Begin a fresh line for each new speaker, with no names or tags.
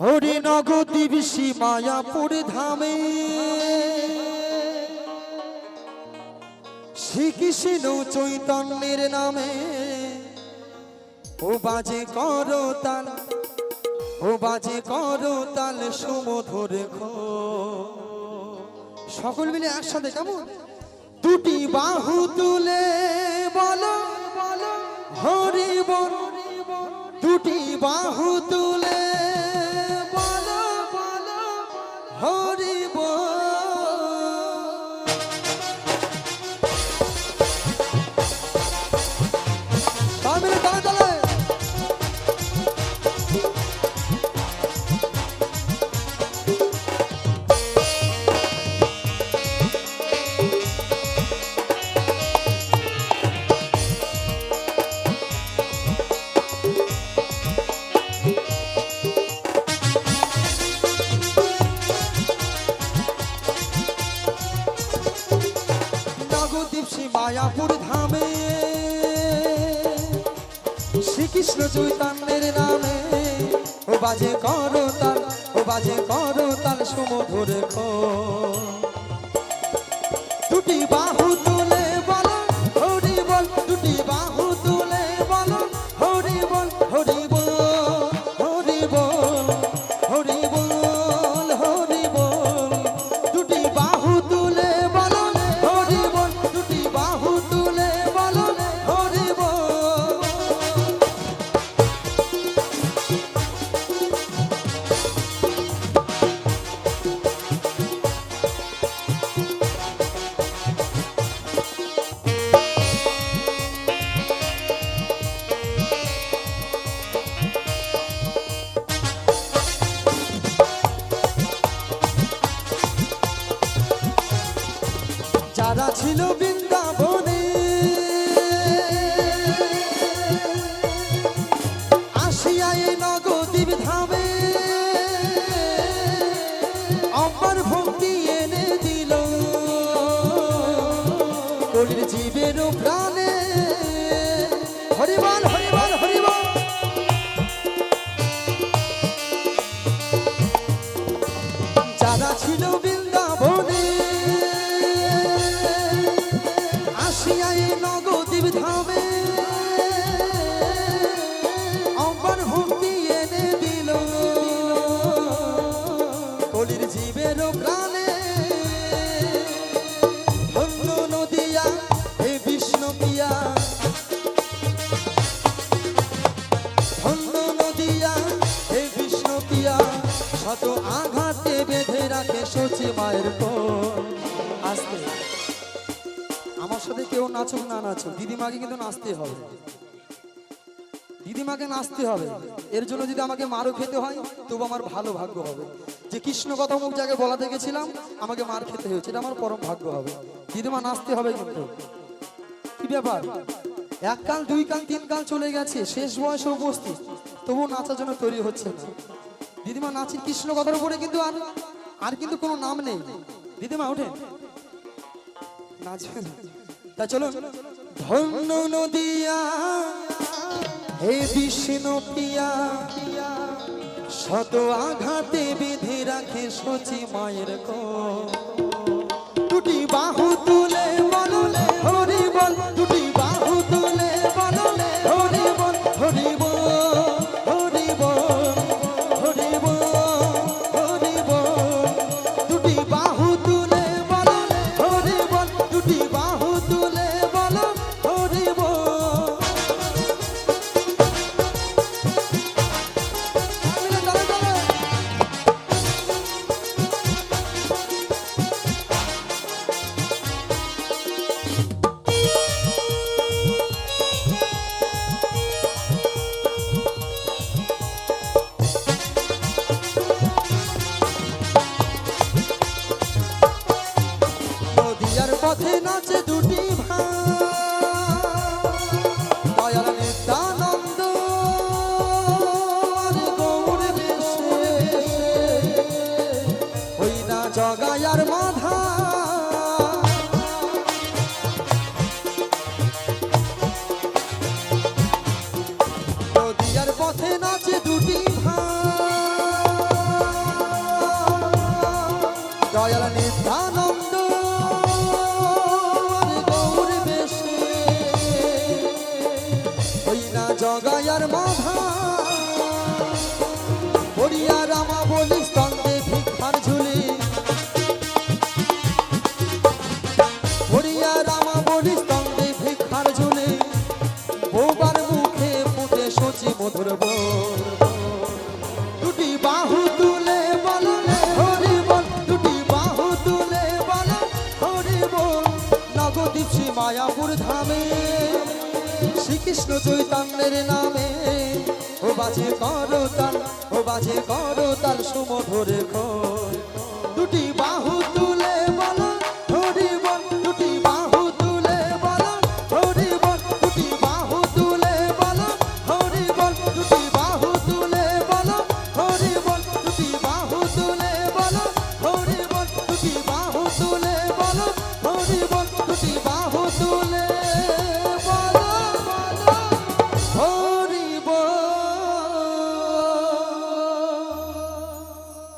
হরি নগদী বিশি মায়াপুর ধামে। শ্রীকৃষ্ণ চৈতন্যের নামে। ও বাজে করো তাল ও বাজে করো তাল সুমধুর খো সকল মিলে একসাথে কেমন? দুটি বাহু তুলে বলো, হরি বল। দুটি বাহু তুলে নগদীপ শ্রী মায়াপুর ধামে। শ্রীকৃষ্ণ চৈতন্যের নামে। ও বাজে করো তাল, ও বাজে করো তাল সুমধুর দুটি বাহু তুলে যারা ছিল বৃন্দাবনে শত আঘাতে বেঁধে রাখে সচি মায়ের আসতে। আমার সাথে কেউ নাচুক না নাচুক, দিদিমাকে কিন্তু নাচতে হবে। দিদিমাকে নাচতে হবে। এর জন্য যদি আমাকে মারও খেতে হয়, তবু আমার ভালো ভাগ্য হবে। যে কৃষ্ণ কথা মুখ বলাতে গেছিলাম, আমাকে মার খেতে হয়েছে, এটা আমার পরম ভাগ্য হবে। দিদিমা নাচতে হবে কিন্তু। কি ব্যাপার? এক কাল, দুই কাল, তিন কাল চলে গেছে, শেষ বয়সে উপস্থিত তবু নাচার জন্য তৈরি হচ্ছে না। দিদিমা নাচের কৃষ্ণ কথার উপরে কিন্তু আর আর কিন্তু কোনো নাম নেই। দিদিমা ওঠে নাচবে তা চলো ধন্য নদিয়া, হে বিষ্ণু পিয়া শত আঘাতে বেঁধে রাখে সচি মায়ের কো দুটি বাহু তুলে বলো হরি বল ধামে শ্রীকৃষ্ণ চৈতন্যের নামে। ও বাজে করো তাল ও বাজে করো তাল সুমধুর খোল।